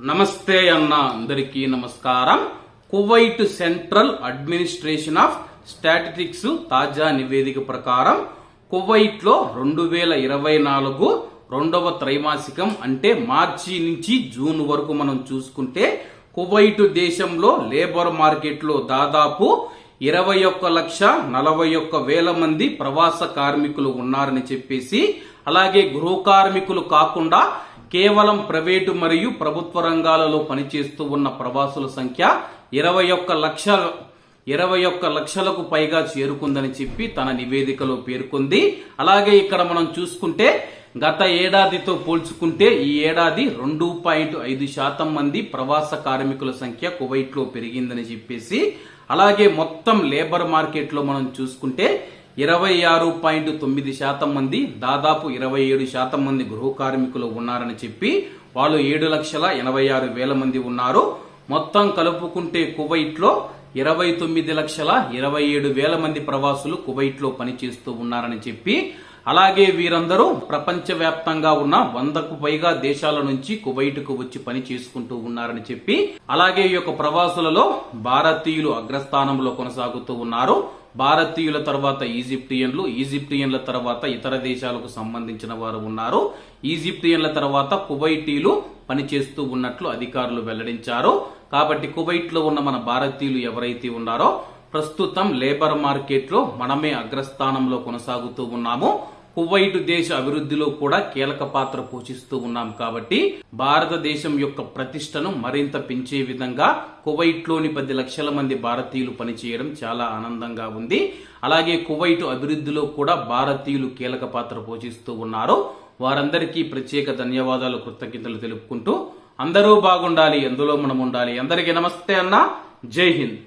నమస్తే అన్న అందరికీ నమస్కారం. Kuwait central administration of statistics తాజా నివేదిక ప్రకారం కువైట్లో రెండు వేల ఇరవై నాలుగు రెండవ త్రైమాసికం అంటే మార్చి నుంచి జూన్ వరకు మనం చూసుకుంటే కువైట్ దేశంలో లేబర్ మార్కెట్లో దాదాపు ఇరవై ఒక్క లక్ష నలభై ఒక్క వేల మంది ప్రవాస కార్మికులు ఉన్నారని చెప్పేసి అలాగే గృహ కార్మికులు కాకుండా కేవలం ప్రైవేటు మరియు ప్రభుత్వ రంగాలలో పనిచేస్తూ ఉన్న ప్రవాసుల సంఖ్య ఇరవై ఒక్క లక్ష ఇరవై ఒక్క లక్షలకు పైగా చేరుకుందని చెప్పి తన నివేదికలో పేర్కొంది. అలాగే ఇక్కడ మనం చూసుకుంటే గత ఏడాదితో పోల్చుకుంటే ఈ ఏడాది రెండు పాయింట్ ఐదు శాతం మంది ప్రవాస కార్మికుల సంఖ్య కువైట్లో పెరిగిందని చెప్పేసి అలాగే మొత్తం లేబర్ మార్కెట్లో మనం చూసుకుంటే ఇరవై ఆరు పాయింట్ తొమ్మిది శాతం మంది దాదాపు ఇరవై ఏడు శాతం మంది గృహ కార్మికులు ఉన్నారని చెప్పి వాళ్ళు ఏడు లక్షల ఎనభై ఆరు వేల మంది ఉన్నారు. మొత్తం కలుపుకుంటే కువైట్లో ఇరవై తొమ్మిది లక్షల ఇరవై ఏడు వేల మంది ప్రవాసులు కువైట్లో పనిచేస్తూ ఉన్నారని చెప్పి అలాగే వీరందరూ ప్రపంచవ్యాప్తంగా ఉన్న వందకు పైగా దేశాల నుంచి కువైట్కు వచ్చి పని చేసుకుంటూ ఉన్నారని చెప్పి అలాగే ఈ యొక్క ప్రవాసులలో భారతీయులు అగ్రస్థానంలో కొనసాగుతూ ఉన్నారు. భారతీయుల తర్వాత ఈజిప్టియన్లు ఈజిప్టియన్ల తర్వాత ఇతర దేశాలకు సంబంధించిన వారు ఉన్నారు. ఈజిప్టియన్ల తర్వాత కువైటీలు పనిచేస్తూ ఉన్నట్లు అధికారులు వెల్లడించారు. కాబట్టి కువైట్లో ఉన్న మన భారతీయులు ఎవరైతే ఉన్నారో ప్రస్తుతం లేబర్ మార్కెట్లో మనమే అగ్రస్థానంలో కొనసాగుతూ ఉన్నాము. కువైట్ దేశ అభివృద్ధిలో కూడా కీలక పాత్ర పోషిస్తూ ఉన్నాం కాబట్టి భారతదేశం యొక్క ప్రతిష్టను మరింత పెంచే విధంగా కువైట్లోని పది లక్షల మంది భారతీయులు పనిచేయడం చాలా ఆనందంగా ఉంది. అలాగే కువైట్ అభివృద్ధిలో కూడా భారతీయులు కీలక పాత్ర పోషిస్తూ ఉన్నారు. వారందరికీ ప్రత్యేక ధన్యవాదాలు కృతజ్ఞతలు తెలుపుకుంటూ అందరూ బాగుండాలి ఎందులో మనం ఉండాలి. అందరికీ నమస్తే అన్న. జై హింద్.